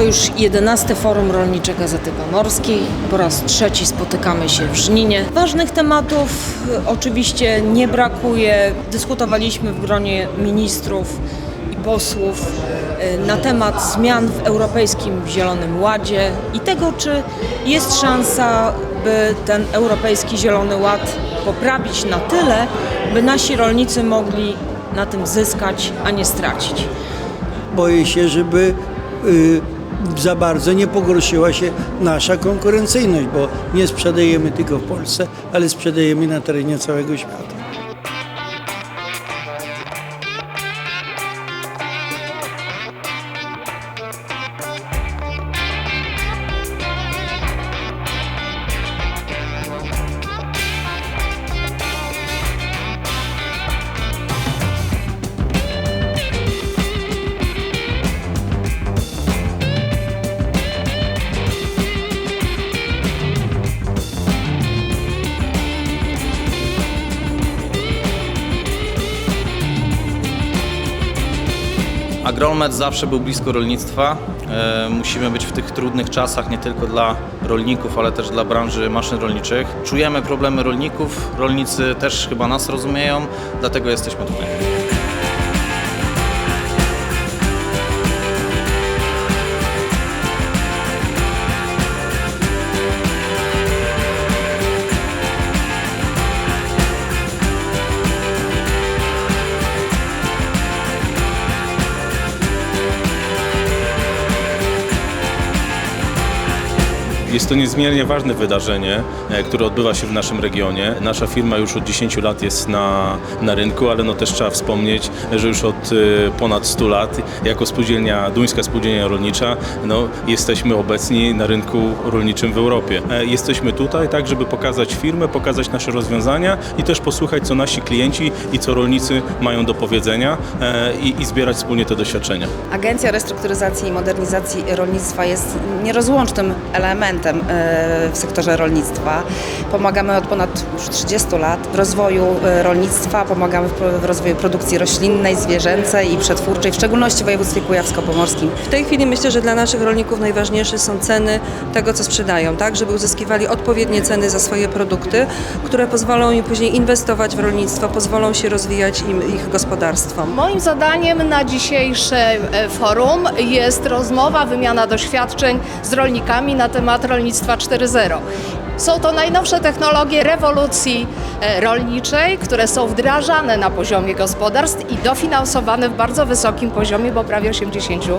To już 11 Forum Rolnicze Gazety Pomorskiej. Po raz trzeci spotykamy się w Żninie. Ważnych tematów y, oczywiście nie brakuje. Dyskutowaliśmy w gronie ministrów i posłów y, na temat zmian w Europejskim Zielonym Ładzie i tego, czy jest szansa, by ten Europejski Zielony Ład poprawić na tyle, by nasi rolnicy mogli na tym zyskać, a nie stracić. boję się, żeby y, za bardzo nie pogorszyła się nasza konkurencyjność, bo nie sprzedajemy tylko w Polsce, ale sprzedajemy na terenie całego świata. Agromet zawsze był blisko rolnictwa. E, musimy być w tych trudnych czasach nie tylko dla rolników, ale też dla branży maszyn rolniczych. Czujemy problemy rolników, rolnicy też chyba nas rozumieją, dlatego jesteśmy tutaj. Jest to niezmiernie ważne wydarzenie, e, które odbywa się w naszym regionie. Nasza firma już od 10 lat jest na, na rynku, ale no też trzeba wspomnieć, że już od e, ponad 100 lat jako spółdzielnia, Duńska Spółdzielnia Rolnicza, no, jesteśmy obecni na rynku rolniczym w Europie. E, Jesteśmy tutaj tak, żeby pokazać firmę, pokazać nasze rozwiązania i też posłuchać, co nasi klienci i co rolnicy mają do powiedzenia i, i zbierać wspólnie te doświadczenia. Agencja Restrukturyzacji i Modernizacji Rolnictwa jest nierozłącznym elementem e, w sektorze rolnictwa. Pomagamy od ponad już 30 lat w rozwoju e, rolnictwa, pomagamy w rozwoju produkcji roślinnej, zwierzęcej i przetwórczej, w szczególności w województwie kujawsko-pomorskim. W tej chwili myślę, że dla naszych rolników najważniejsze są ceny tego, co sprzedają, tak, żeby uzyskiwali odpowiednie ceny za swoje produkty, które pozwolą im później inwestować w rolnictwo, pozwolą się rozwijać im ich gospodarstwom. Moim zadaniem na dzisiejsze e, forum jest rozmowa, wymiana doświadczeń z rolnikami na temat rolnictwa 4.0. Są to najnowsze technologie rewolucji e, rolniczej, które są wdrażane na poziomie gospodarstw i dofinansowane w bardzo wysokim poziomie, bo prawie 80%.